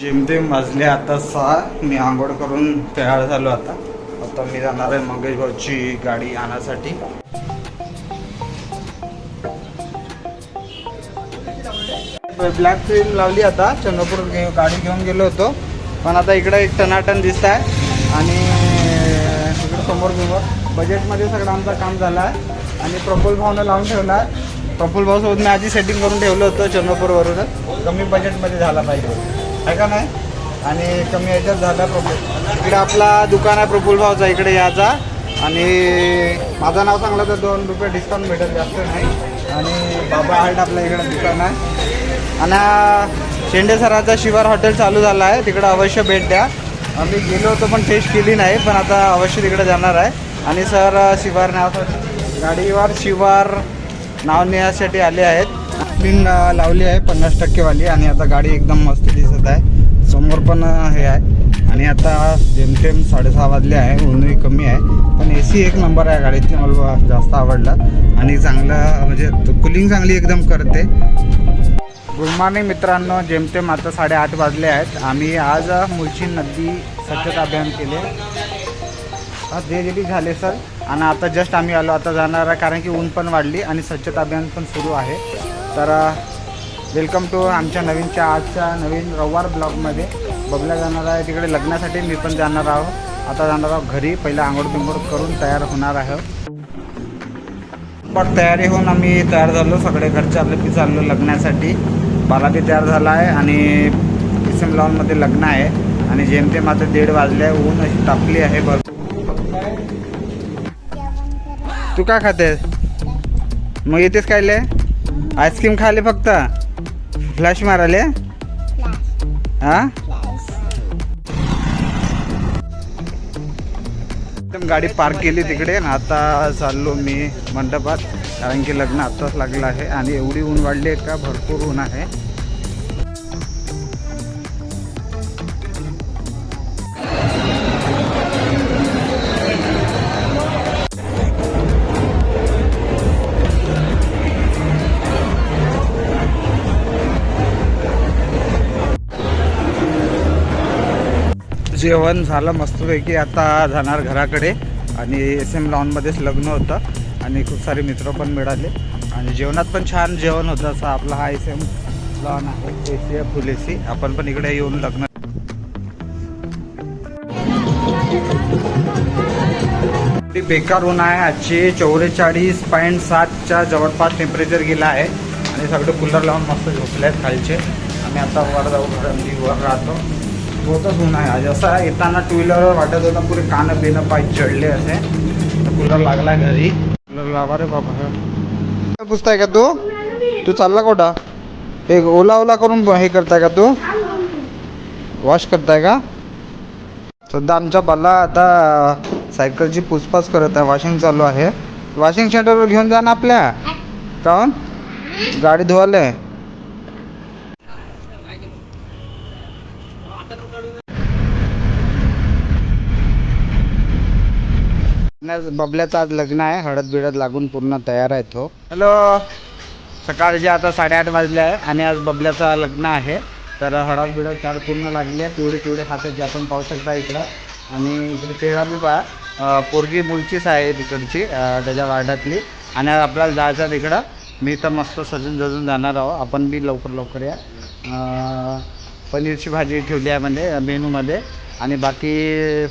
जेमतेम वाजले आता सहा. मी आंघोळ करून तयार झालो आता. आता मी जाणार आहे मंगेश भाऊची गाडी आणण्यासाठी ब्लॅक फिल्म लावली आता. चंद्रपूर गाडी घेऊन गेलो होतो. पण आता इकडे एक टनाटन दिसत आहे. आणि इकडे समोर समोर बजेटमध्ये सगळं आमचं काम झालं आहे. आणि प्रफुल भाऊनं लावून ठेवला आहे. प्रफुल भाऊसोबत मी आधी सेटिंग करून ठेवलं होतं चंद्रपूरवरूनच. कमी बजेटमध्ये झाला पाहिजे. आहे का नाही? आणि कमी याच्यात झाला प्रफुल इकडे आपला दुकान आहे प्रफुल भाऊचा इकडे याचा. आणि माझं नाव सांगलं तर दोन रुपये डिस्काउंट भेटेल जास्त नाही. आणि बाबा हार्ट आपल्या इकडे दुकान आहे. आणि शेंडे सराचा शिवार हॉटेल चालू झालं आहे. तिकडं अवश्य भेट द्या. आम्ही गेलो होतो पण टेस्ट केली नाही पण आता अवश्य तिकडे जाणार आहे. आणि सर शिवार नाव गाडीवर शिवार नाव नेण्यासाठी आले आहेत. क्लीन लावली आहे पन्नास टक्केवाली आणि आता गाडी एकदम मस्त दिसत आहे. समोर पण हे आहे. आणि आता जेमतेम साडेसहा वाजले आहे ऊनही कमी आहे. पण ए सी एक नंबर आहे गाडीतली मला जास्त आवडलं. आणि चांगलं म्हणजे कुलिंग चांगली एकदम करते. गुड मॉर्निंग मित्रांनो जेमतेम आता साडेआठ वाजले आहेत. आम्ही आज मुळची नदी स्वच्छता अभियान केले. हा जे जे झाले सर. आणि आता जस्ट आम्ही आलो. आता जाणार आहे कारण की ऊन पण वाढली आणि स्वच्छता अभियान पण सुरू आहे. तर वेलकम टू आमच्या नवीनच्या आजच्या नवीन रविवार ब्लॉगमध्ये. बघल्या जाणार आहे. तिकडे लग्नासाठी मी पण जाणार आहोत. आता जाणार आहोत घरी. पहिला आंघोळ बिंगोळ करून तयार होणार आहोत पण तयारी होऊन आम्ही तयार झालो. सगळे घरचे आपले बी चाललो लग्नासाठी. बाला बी तयार झाला आहे आणि किसम लॉनमध्ये लग्न आहे. आणि जेमतेम आता दीड वाजले आहे. ऊन अशी तापली आहे. भरपूर तू काय खाते मग येतेस कायले आईस्क्रीम खाले फक्त? फ्लॅश माराले हा? एकदम गाडी पार्क केली तिकडे आणि आता चाललो मी मंडपात. कारण की लग्न आत्ताच लागलं आहे आणि एवढी ऊन वाढली आहे का? भरपूर ऊन आहे. जेवण झालं मस्तपैकी. आता जाणार घराकडे. आणि एस एम लॉनमध्येच लग्न होतं. आणि खूप सारे मित्र पण मिळाले. आणि जेवणात पण छान जेवण होतं. असं आपला हा एस एम लॉन आहे. एसी फुल एसी आपण पण इकडे येऊन लग्न बेकार ऊन आहे. आजची चौवेचाळीस पॉईंट सातच्या जवळपास टेम्परेचर गेला आहे. आणि सगळे कूलर लावून मस्त झोपले आहेत खालचे. आम्ही आता वर जाऊ घरांनी वर राहतो. होतच ऊन आहे. आज असं आहे, येताना टू व्हीलरवर वाटत होतं पुरे कानं बिनं पाय चढले असे. कूलर लागला घरी. कूलर लावा रे बाबा पुसताय का तू? तू चालला कोटा हे ओला ओला करून हे करताय का तू? वॉश करताय का? सध्या आमच्या बाला आता सायकलची पुसपास करत आहे वॉशिंग चालू आहे. वॉशिंग सेंटरवर घेऊन जा ना आपल्या. काऊन गाडी धुवायला आहे बबल्याचं आज लग्न आहे. हळद बिळद लागून पूर्ण तयार आहे तो. हॅलो. सकाळचे आता साडेआठ वाजले आहे आणि आज बबल्याचं लग्न आहे. तर हळद बिळद चार पूर्ण लागली आहे. पिवळी पिवळी हाताची आपण पाहू शकता इकडं. आणि इकडे चेहरा बी पहा. पोरगी मुलचीच आहे तिकडची त्याच्या वार्डातली. आणि आज आपल्याला जायचं तिकडं. मी तर मस्त सजून जजून जाणार आहो. आपण बी लवकर लवकर या पनीरची भाजी ठेवली आहे म्हणजे मेनूमध्ये. आणि बाकी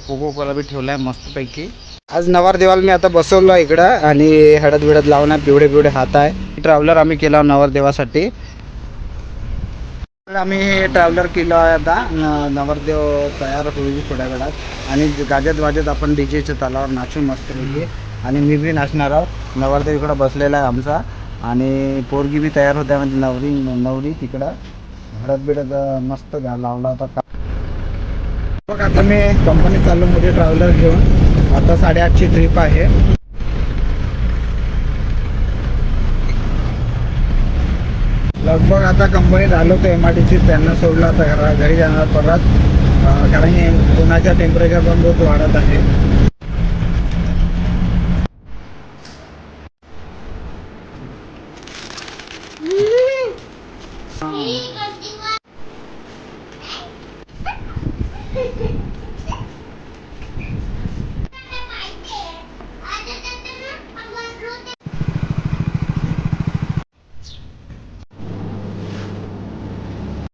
कोको कोला बी ठेवला आहे मस्तपैकी. आज नवरदेवाला मी आता बसवलो आहे इकडं आणि हळद बिळद आहे पिवळे पिवळे हात आहे. ट्रॅव्हलर आम्ही केला नवरदेवासाठी आम्ही ट्रॅव्हलर केलं आहे आता. नवरदेव तयार होईल थोड्या वेळात आणि गाजत वाजत आपण डीजेच्या तालावर नाचू मस्त आणि मी बी नाचणार आहोत. नवरदेव इकडं बसलेला आहे आमचा. आणि पोरगी बी तयार होत्या म्हणजे नवरी नवरी तिकडं. हळद बिडत मस्त लावला होता का? बघ आता मी कंपनी चालू मध्ये ट्रॅव्हलर घेऊन आता साडेआठची ट्रिप आहे. लगभग आता कंपनीत आलो तर एम आर टी सी त्यांना सोडला आता घरा घरी जाणार परत. कारण की टेम्परेचर पण बहुत वाढत आहे.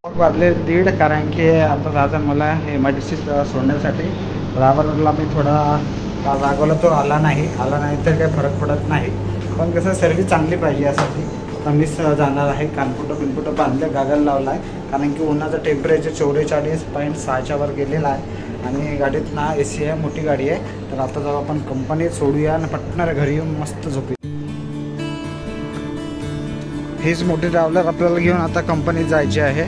वाजले दीड कारण की आता दादा मला एमर्जन्सी सोडण्यासाठी ड्रायव्हरला मी थोडा रागवला तो आला नाही आला नाही तर काही फरक पडत नाही। पण कसं सर्व्हिस चांगली पाहिजे यासाठी आता मीच जाणार आहे कानपुटं पिनपुटं बांधलं गागल लावला आहे कारण की उन्हाचं टेम्परेचर चौवेचाळीस पॉईंट सहाच्यावर गेलेला गेलेलं आहे। आणि गाडीत ना ए सी आहे मोठी गाडी आहे. तर आता जाऊ आपण कंपनीत सोडूया आणि पटणार घरी येऊन मस्त झोपू हेच मोठे ट्रॅव्हलर आपल्याला घेऊन आता कंपनीत जायचे आहे.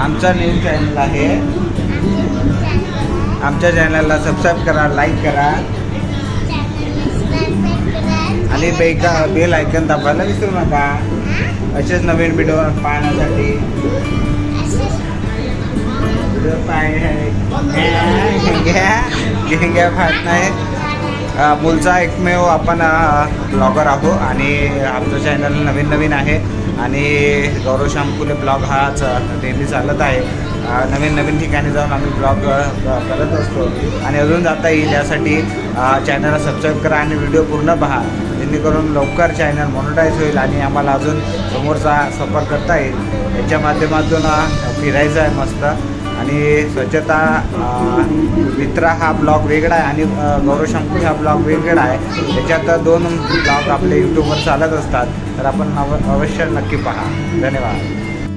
आमचा न्यूज चॅनल आहे. आमच्या चॅनलला सबस्क्राईब करा लाईक करा. आणि बेका बेल ऐकन दाबायला विसरू नका. असेच नवीन व्हिडिओ पाहण्यासाठी. व्हिडिओ घेंग्या पाहत नाही. अ, एकमेव आपण ब्लॉगर आहो आणि आमचं चॅनल नवीन नवीन आहे. आणि गौरव श्यामकुले ब्लॉग हाच अ, नेहमी चालत आहे. नवीन नवीन ठिकाणी जाऊन आम्ही ब्लॉग करत असतो. आणि अजून जाता येईल यासाठी चॅनलला सबस्क्राईब करा आणि व्हिडिओ पूर्ण पहा. जेणेकरून लवकर चॅनल मोनोटाईज होईल आणि आम्हाला अजून समोरचा सफर करता येईल. याच्या माध्यमातून फिरायचं आहे मस्त. आणि स्वच्छता मित्रा हा ब्लॉग वेगळा आहे आणि गौरव शंकू हा ब्लॉग वेगळा आहे. त्याच्यात दोन ब्लॉग आपले यूट्यूबवर चालत असतात. तर आपण अव अवश्य नक्की पहा. धन्यवाद.